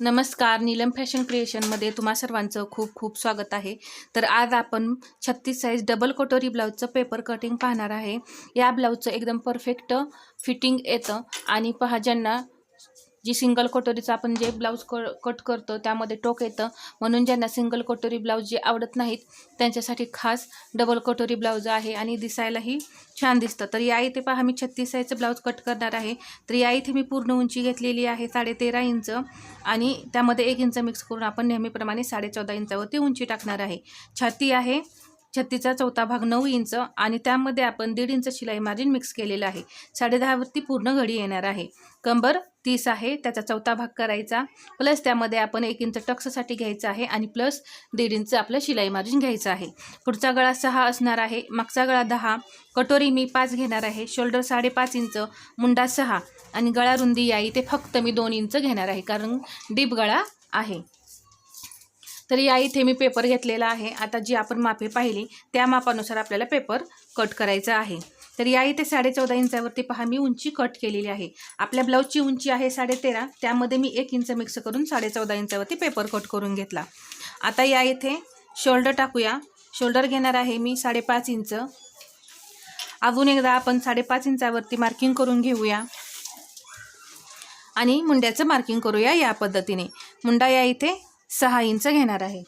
नमस्कार नीलम फॅशन क्रिएशनमध्ये तुम्हा सर्वांचं खूप खूप स्वागत आहे. तर आज आपण छत्तीस साईज डबल कटोरी ब्लाऊजचं पेपर कटिंग पाहणार आहे. या ब्लाऊजचं एकदम परफेक्ट फिटिंग येतं आणि पहा ज्यांना जी सिंगल कटोरीचं आपण जे ब्लाऊज क कट करतो त्यामध्ये टोक येतं. म्हणून ज्यांना सिंगल कटोरी ब्लाऊज जे आवडत नाहीत त्यांच्यासाठी खास डबल कटोरी ब्लाऊज आहे आणि दिसायलाही छान दिसतं. तर या इथे पहा मी छत्तीस साईजचं ब्लाऊज कट करणार आहे. तर या इथे मी पूर्ण उंची घेतलेली आहे साडेतेरा इंच. आणि त्यामध्ये एक इंच मिक्स करून आपण नेहमीप्रमाणे साडेचौदा इंचावरती उंची टाकणार आहे. छाती आहे छत्तीचा चौथा भाग नऊ इंच आणि त्यामध्ये आपण दीड इंच शिलाई मार्जिन मिक्स केलेलं आहे. साडेदहावरती पूर्ण घडी येणार आहे. कंबर तीस आहे त्याचा चौथा भाग करायचा. प्लस त्यामध्ये आपण एक इंच टक्ससाठी घ्यायचं आहे आणि प्लस दीड इंच आपलं शिलाई मार्जिन घ्यायचं आहे. पुढचा गळा सहा असणार आहे. मागचा गळा दहा. कटोरी मी पाच घेणार आहे. शोल्डर साडेपाच इंच मुंडा सहा आणि गळा रुंदी या इथे फक्त मी दोन इंच घेणार आहे कारण डीप गळा आहे. तर या इथे मी पेपर घेतलेला आहे. आता जी आपण मापे पाहिली त्या मापानुसार आपल्याला पेपर कट करायचा आहे. तर या इथे साडेचौदा इंचावरती पहा मी उंची कट केलेली आहे. आपल्या ब्लाऊजची उंची आहे साडे तेरा त्यामध्ये मी एक इंच मिक्स करून साडेचौदा इंचावरती पेपर कट करून घेतला. आता या इथे शोल्डर टाकूया. शोल्डर घेणार आहे मी साडेपाच इंच. अजून एकदा आपण साडेपाच इंचावरती मार्किंग करून घेऊया. आणि मुंड्याचं मार्किंग करूया या पद्धतीने. मुंडा या इथे सहा इंच घेणार आहे.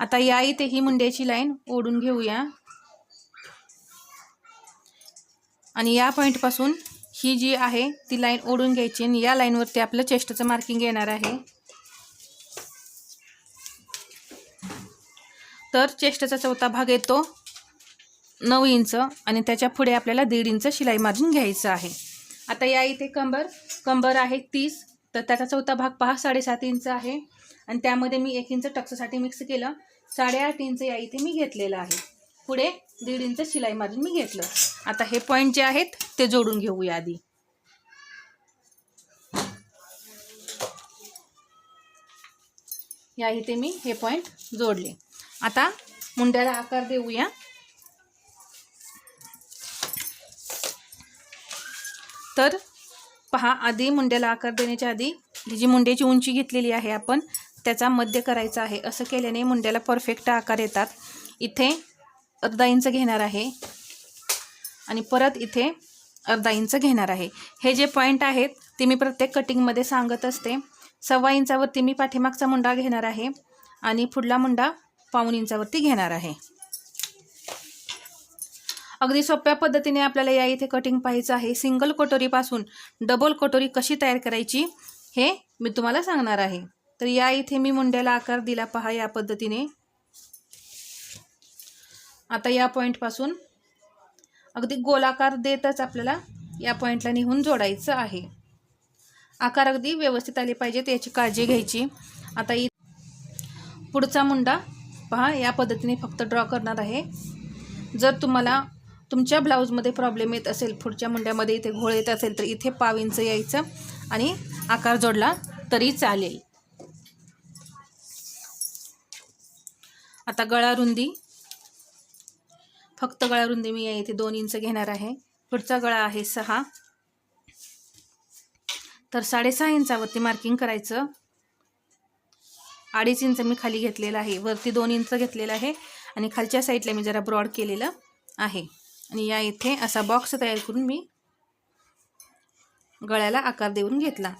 आता या इथे ही मुंड्याची लाईन ओढून घेऊया. आणि या पॉईंटपासून ही जी आहे ती लाईन ओढून घ्यायची आणि या लाईनवरती आपलं चेस्टचं मार्किंग येणार आहे. तर चेस्टचा चौथा भाग येतो नऊ इंच आणि त्याच्या पुढे आपल्याला दीड इंच शिलाई मार्जिन घ्यायचं आहे. आता या इथे कंबर कंबर आहे तीस तर त्याचा चौथा भाग पहा साडेसात इंच आहे. आणि त्यामध्ये मी एक इंच टक्ससाठी मिक्स केलं. साडेआठ इंच या इथे मी घेतलेलं आहे. पुढे दीड इंच शिलाई मारून मी घेतलं. आता हे पॉईंट जे आहेत ते जोडून घेऊया आधी. या इथे मी हे पॉईंट जोडले. आता मुंड्याला आकार देऊया. तर पहा आधी मुंड्याला आकार देण्याच्या आधी ही जी मुंड्याची उंची घेतलेली आहे आपण त्याचा मध्य करायचा आहे. असं केल्याने मुंड्याला परफेक्ट आकार येतात. इथे अर्धा इंच घेणार आहे. आणि परत इथे अर्धा इंच घेणार आहे. हे जे पॉईंट आहेत ते मी प्रत्येक कटिंगमध्ये सांगत असते. सव्वा इंचावरती मी पाठीमागचा मुंडा घेणार आहे आणि पुढला मुंडा पाऊन इंचावरती घेणार आहे. अगदी सोप्या पद्धतीने आपल्याला या इथे कटिंग पाहायचं आहे. सिंगल कटोरीपासून डबल कटोरी कशी तयार करायची हे मी तुम्हाला सांगणार आहे. तर या इथे मी मुंड्याला आकार दिला पहा या पद्धतीने. आता या पॉईंटपासून अगदी गोलाकार देतच आपल्याला या पॉईंटला निहून जोडायचं आहे. आकार अगदी व्यवस्थित आले पाहिजेत याची काळजी घ्यायची. आता इ पुढचा मुंडा पहा या पद्धतीने फक्त ड्रॉ करणार आहे. जर तुम्हाला तुमच्या ब्लाऊजमध्ये प्रॉब्लेम येत असेल पुढच्या मुंड्यामध्ये इथे घोळ येत असेल तर इथे पाव इंच यायचं आणि आकार जोडला तरी चालेल. आता गळा रुंदी. फक्त गळा रुंदी मी या इथे दोन इंच घेणार आहे. पुढचा गळा आहे सहा. तर साडेसहा इंचावरती मार्किंग करायचं. अडीच इंच मी खाली घेतलेलं आहे. वरती दोन इंच घेतलेलं आहे. आणि खालच्या साईडला मी जरा ब्रॉड केलेलं आहे. आणि या इथे असा बॉक्स तयार करून मी गळ्याला आकार देऊन घेतला.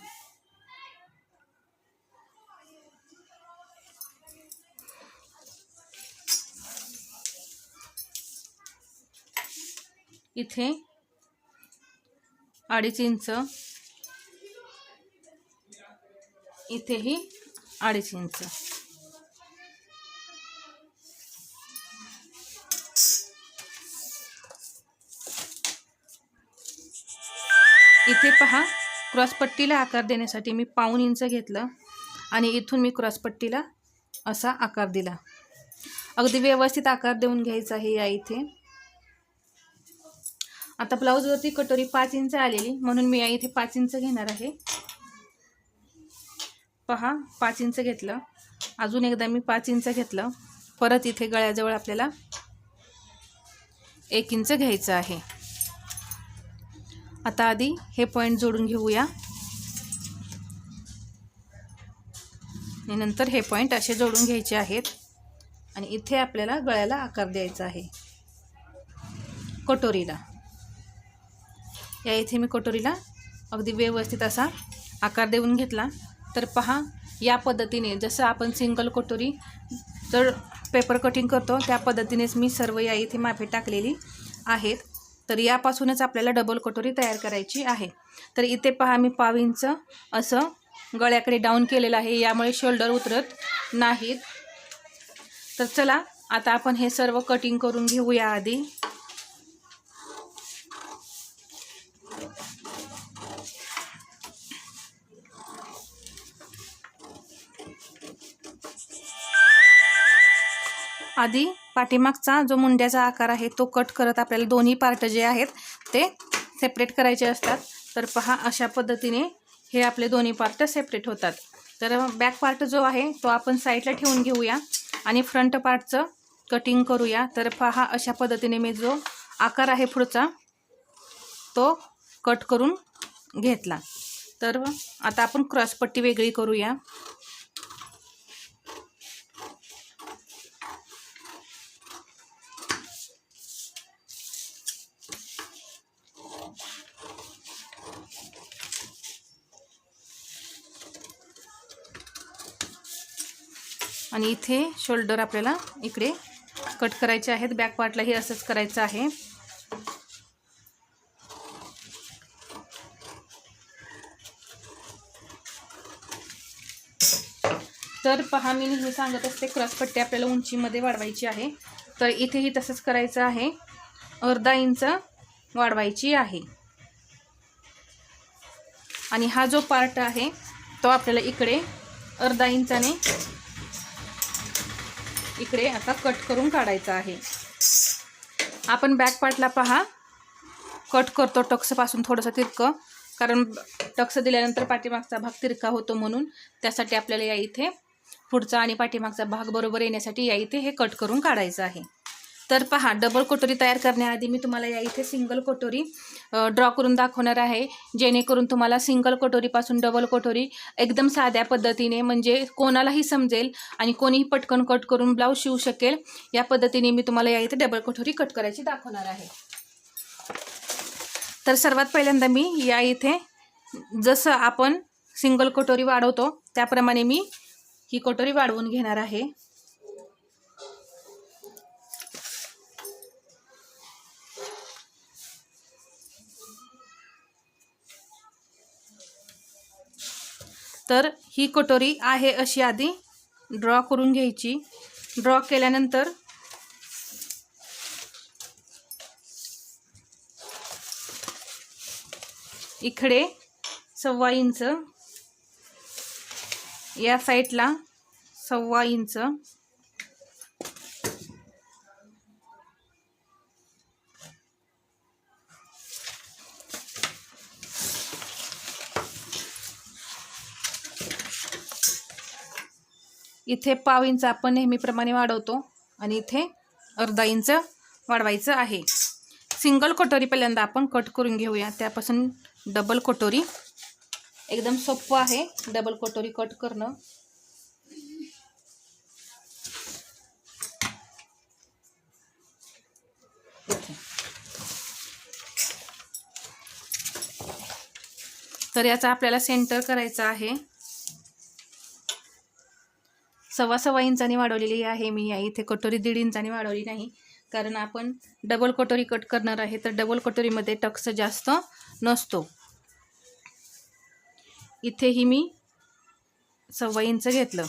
इथे अडीच इंच इथेही अडीच इंच. इथे पहा क्रॉसपट्टीला आकार देण्यासाठी मी पाऊन इंच घेतलं आणि इथून मी क्रॉसपट्टीला असा आकार दिला. अगदी व्यवस्थित आकार देऊन घ्यायचा आहे या इथे. आता ब्लाऊजवरती कटोरी पाच इंच आलेली म्हणून मी या इथे पाच इंच घेणार आहे. पहा पाच इंच घेतलं. अजून एकदा मी पाच इंच घेतलं. परत इथे गळ्याजवळ आपल्याला एक इंच घ्यायचं आहे. आता आधी हे पॉईंट जोडून घेऊया. आणि नंतर हे पॉईंट असे जोडून घ्यायचे आहेत. आणि इथे आपल्याला गळ्याला आकार द्यायचा आहे. कटोरीला. या इथे मी कटोरीला अगदी व्यवस्थित असा आकार देऊन घेतला. तर पहा या पद्धतीने जसं आपण सिंगल कटोरी जर पेपर कटिंग करतो त्या पद्धतीनेच मी सर्व या इथे माफे टाकलेली आहेत. तर यापासूनच आपल्याला डबल कटोरी तयार करायची आहे. तर इथे पहा मी पाव इंच असं गळ्याकडे डाऊन केलेलं आहे. यामुळे शोल्डर उतरत नाहीत. तर चला आता आपण हे सर्व कटिंग करून घेऊया आधी. आधी पाठीमागचा जो मुंड्याचा आकार आहे तो कट करत आपल्याला दोन्ही पार्ट जे आहेत ते सेपरेट करायचे असतात. तर पहा अशा पद्धतीने हे आपले दोन्ही पार्ट सेपरेट होतात. तर बॅक पार्ट जो आहे तो आपण साईडला ठेवून घेऊया आणि फ्रंट पार्टचं कटिंग करूया. तर पहा अशा पद्धतीने मी जो आकार आहे पुढचा तो कट करून घेतला. तर आता आपण क्रॉसपट्टी वेगळी करूया. आणि इथे शोल्डर आपल्याला इकडे कट करायचे आहेत. बॅक पार्टलाही असंच करायचं आहे. तर पहा मी हे सांगत असते क्रॉसपट्टी आपल्याला उंचीमध्ये वाढवायची आहे. तर इथेही तसंच करायचं आहे. अर्धा इंच वाढवायची आहे. आणि हा जो पार्ट आहे तो आपल्याला इकडे अर्धा इंचाने इकडे आता कट करून काढायचा आहे. आपण बॅक पार्टला पहा. कट करतो टक्सपासून थोडंसं तिरकं. कारण टक्स दिल्यानंतर पाठीमागचा भाग तिरका होतो म्हणून त्यासाठी आपल्याला या इथे पुढचा आणि पाठीमागचा भाग बरोबर येण्यासाठी या इथे हे कट करून काढायचं आहे. तर पहा डबल कटोरी तयार करण्याआधी मी तुम्हाला या इथे सिंगल कटोरी ड्रॉ करून दाखवणार आहे. जेणेकरून तुम्हाला सिंगल कटोरीपासून डबल कटोरी एकदम साध्या पद्धतीने म्हणजे कोणालाही समजेल आणि कोणीही पटकन कट करून ब्लाऊज शिवू शकेल या पद्धतीने मी तुम्हाला या इथे डबल कटोरी कट करायची दाखवणार आहे. तर सर्वात पहिल्यांदा मी या इथे जसं आपण सिंगल कटोरी वाढवतो त्याप्रमाणे मी ही कटोरी वाढवून घेणार आहे. तर ही कटोरी आहे अशी आधी ड्रॉ करून घ्यायची. ड्रॉ केल्यानंतर इकडे सव्वा इंच या साईडला सव्वा इंच इथे पाव इंच आपण नेहमीप्रमाणे वाढवतो आणि इथे अर्धा इंच वाढवायचं आहे. सिंगल कटोरी पहिल्यांदा आपण कट करून घेऊया. त्यापासून डबल कटोरी. एकदम सोपं आहे डबल कटोरी कट करणं. तर याचा आपल्याला सेंटर करायचा आहे. सव्वा सव्वा इंचाने वाढवलेली आहे मी या इथे कटोरी दीड इंचाने वाढवली नाही. कारण आपण डबल कटोरी कट करणार आहे तर डबल कटोरीमध्ये टक्स जास्त नसतो. इथेही मी सव्वा इंच घेतलं.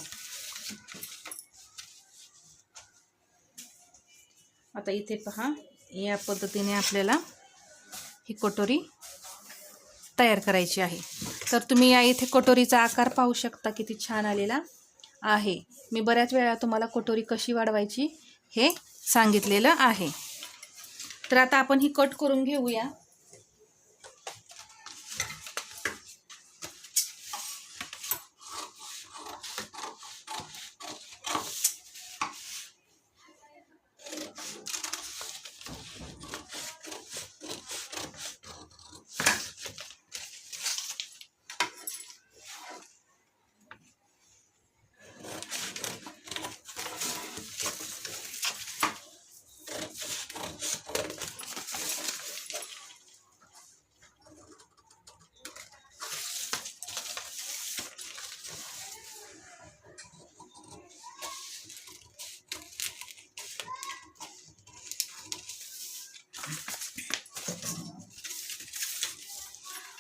आता इथे पहा या पद्धतीने आपल्याला ही कटोरी तयार करायची आहे. तर तुम्ही या इथे कटोरीचा आकार पाहू शकता किती छान आलेला आहे. मी बऱ्याच वेळा तुम्हाला कटोरी कशी वाढवायची हे सांगितलेलं आहे. तर आता आपण ही कट करून घेऊया.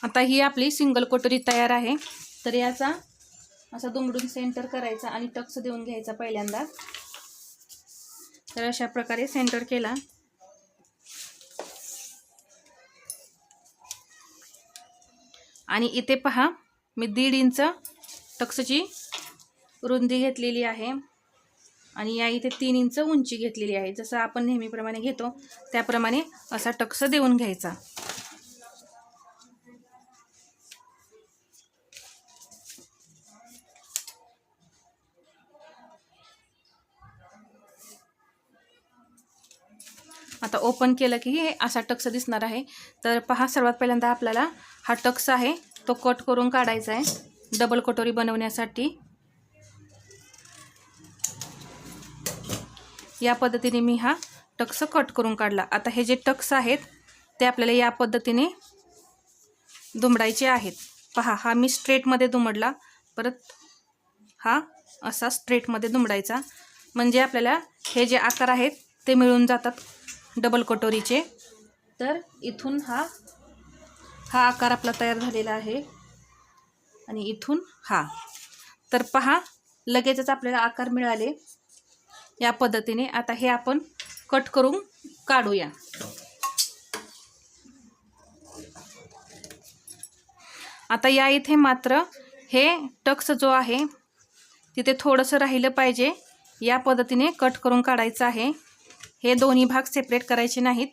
आता ही आपली सिंगल कोटरी तयार आहे. तर याचा असा दुमडून सेंटर करायचा आणि टक्स देऊन घ्यायचा पहिल्यांदा. तर अशा प्रकारे सेंटर केला. आणि इथे पहा मी दीड इंच टक्सची रुंदी घेतलेली आहे. आणि या इथे तीन इंच उंची घेतलेली आहे. जसं आपण नेहमीप्रमाणे घेतो त्याप्रमाणे असा टक्स देऊन घ्यायचा. ओपन केलं की हे असा टक्स दिसणार आहे. तर पहा सर्वात पहिल्यांदा आपल्याला हा टक्स आहे. तो कट करून काढायचा आहे. डबल कटोरी बनवण्यासाठी. या पद्धतीने मी हा टक्स कट करून काढला. आता हे जे टक्स आहेत ते आपल्याला या पद्धतीने दुमडायचे आहेत. पहा हा मी स्ट्रेटमध्ये दुमडला. परत हा असा स्ट्रेटमध्ये दुमडायचा. म्हणजे आपल्याला हे जे आकार आहेत ते मिळून जातात. डबल कटोरीचे. तर इथून हा हा आकार आपला तयार झालेला आहे. आणि इथून हा. तर पहा लगेचच आपल्याला आकार मिळाले. या पद्धतीने आता हे आपण कट करून काढूया. आता या इथे मात्र हे टक्स जो आहे तिथे थोडंसं राहिलं पाहिजे. या पद्धतीने कट करून काढायचं आहे. हे दोन्ही भाग सेपरेट करायचे नाहीत.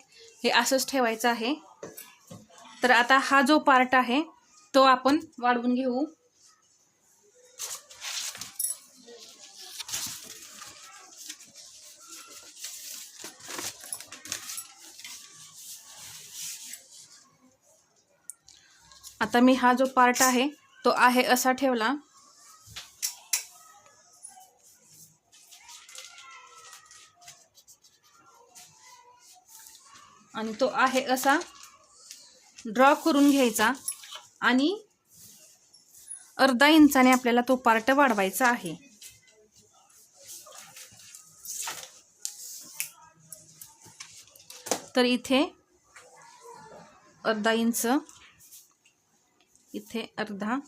हे असंच ठेवायचं आहे. तर आता हा जो पार्ट आहे तो आपण वाढवून घेऊ. आता मी हा जो पार्ट आहे तो आहे असा ठेवला. आणि तो आहे असा ड्रॉ करून घ्यायचा आणि अर्धा इंचाने आपल्याला तो पार्ट वाढवायचा आहे. तर इथे अर्धा इंच इथे अर्धा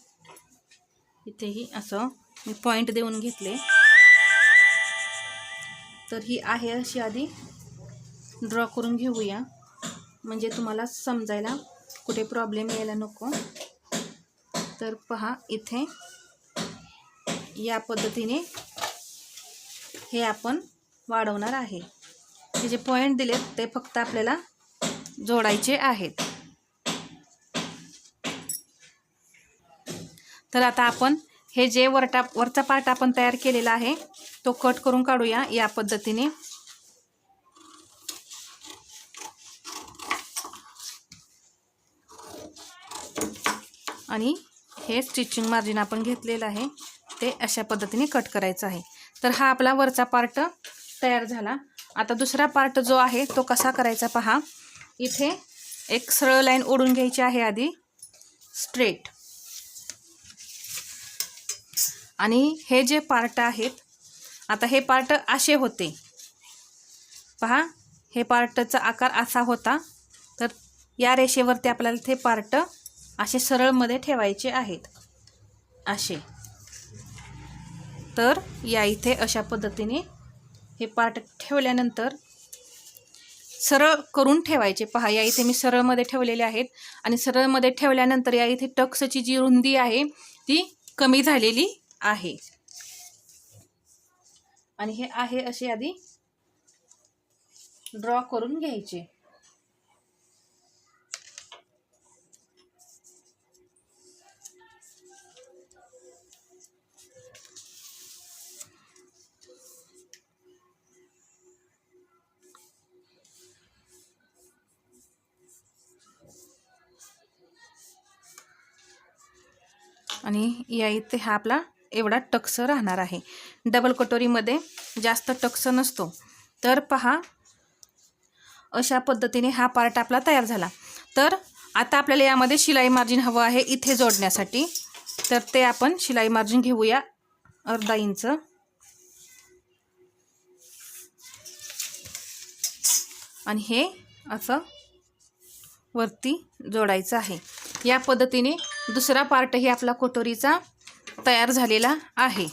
इथेही असं मी पॉईंट देऊन घेतले. तर ही आहे अशी आधी ड्रॉ करून घेऊया. म्हणजे तुम्हाला समजायला कुठे प्रॉब्लेम यायला नको. तर पहा इथे या पद्धतीने हे आपण वाढवणार आहे. हे जे पॉईंट दिलेत ते फक्त आपल्याला जोडायचे आहेत. तर आता आपण हे जे वरटा वरचा पार्ट आपण तयार केलेला आहे तो कट करून काढूया या पद्धतीने. आणि हे स्टिचिंग मार्जिन आपण घेतलेलं आहे ते अशा पद्धतीने कट करायचं आहे. तर हा आपला वरचा पार्ट तयार झाला. आता दुसरा पार्ट जो आहे तो कसा करायचा पहा. इथे एक सरळ लाईन ओढून घ्यायची आहे आधी. स्ट्रेट आणि हे जे पार्ट आहेत आता हे पार्ट असे होते. पहा हे पार्टचा आकार असा होता. तर या रेषेवरती आपल्याला ते पार्ट असे सरळमध्ये ठेवायचे आहेत. असे. तर या इथे अशा पद्धतीने हे पार्ट ठेवल्यानंतर सरळ करून ठेवायचे. पहा या इथे मी सरळमध्ये ठेवलेले आहेत आणि सरळमध्ये ठेवल्यानंतर या इथे टक्सची जी रुंदी आहे ती कमी झालेली आहे. आणि हे आहे असे आधी ड्रॉ करून घ्यायचे. आणि या इथे हा आपला एवढा टक्स राहणार आहे. डबल कटोरीमध्ये जास्त टक्स नसतो. तर पहा अशा पद्धतीने हा पार्ट आपला तयार झाला. तर आता आपल्याला यामध्ये शिलाई मार्जिन हवं आहे इथे जोडण्यासाठी. तर ते आपण शिलाई मार्जिन घेऊया अर्धा इंच. आणि हे असं वरती जोडायचं आहे. या पद्धतीने दुसरा पार्टही आपला कटोरीचा तयार झालेला आहे.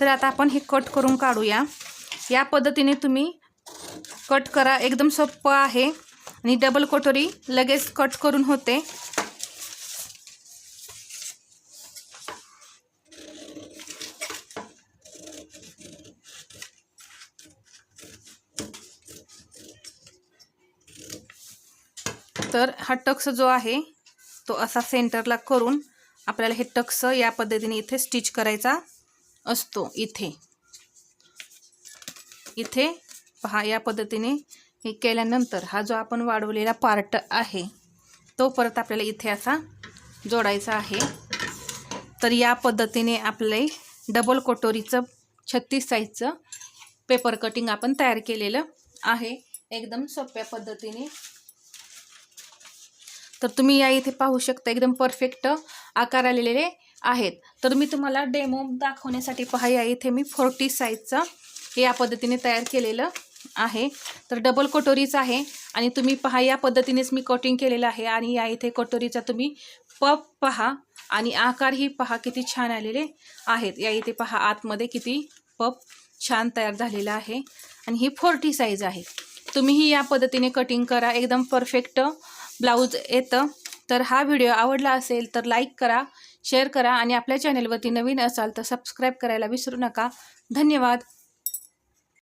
तर आता आपण हे कट करून काढूया. या पद्धतीने तुम्ही कट करा. एकदम सोपं आहे. आणि डबल कटोरी लगेच कट करून होते. तर हा टक्स जो आहे तो असा सेंटरला करून आपल्याला हे टक्स या पद्धतीने इथे स्टिच करायचा असतो. इथे. इथे पहा या पद्धतीने हे केल्यानंतर हा जो आपण वाढवलेला पार्ट आहे तो परत आपल्याला इथे असा जोडायचा आहे. तर या पद्धतीने आपले डबल कटोरीचं छत्तीस साईजचं पेपर कटिंग आपण तयार केलेलं आहे. एकदम सोप्या पद्धतीने तर तुम्ही या इथे पाहू शकता एकदम परफेक्ट आकार आलेले आहेत. तर मी तुम्हाला डेमो दाखवण्यासाठी पहा या इथे मी फोर्टी साईजचं हे या पद्धतीने तयार केलेलं आहे. तर डबल कटोरीच आहे आणि तुम्ही पहा या पद्धतीनेच मी कटिंग केलेलं आहे आणि या इथे कटोरीचा तुम्ही पप पहा आणि आकारही पहा किती छान आलेले आहेत. या इथे पहा आतमध्ये किती पप छान तयार झालेला आहे आणि ही फोर्टी साईज आहे. तुम्हीही या पद्धतीने कटिंग करा एकदम परफेक्ट ब्लाऊज येतं. तर हा व्हिडिओ आवडला असेल तर लाईक करा शेअर करा आणि आपल्या चॅनलवरती नवीन असाल तर सबस्क्राईब करायला विसरू नका. धन्यवाद.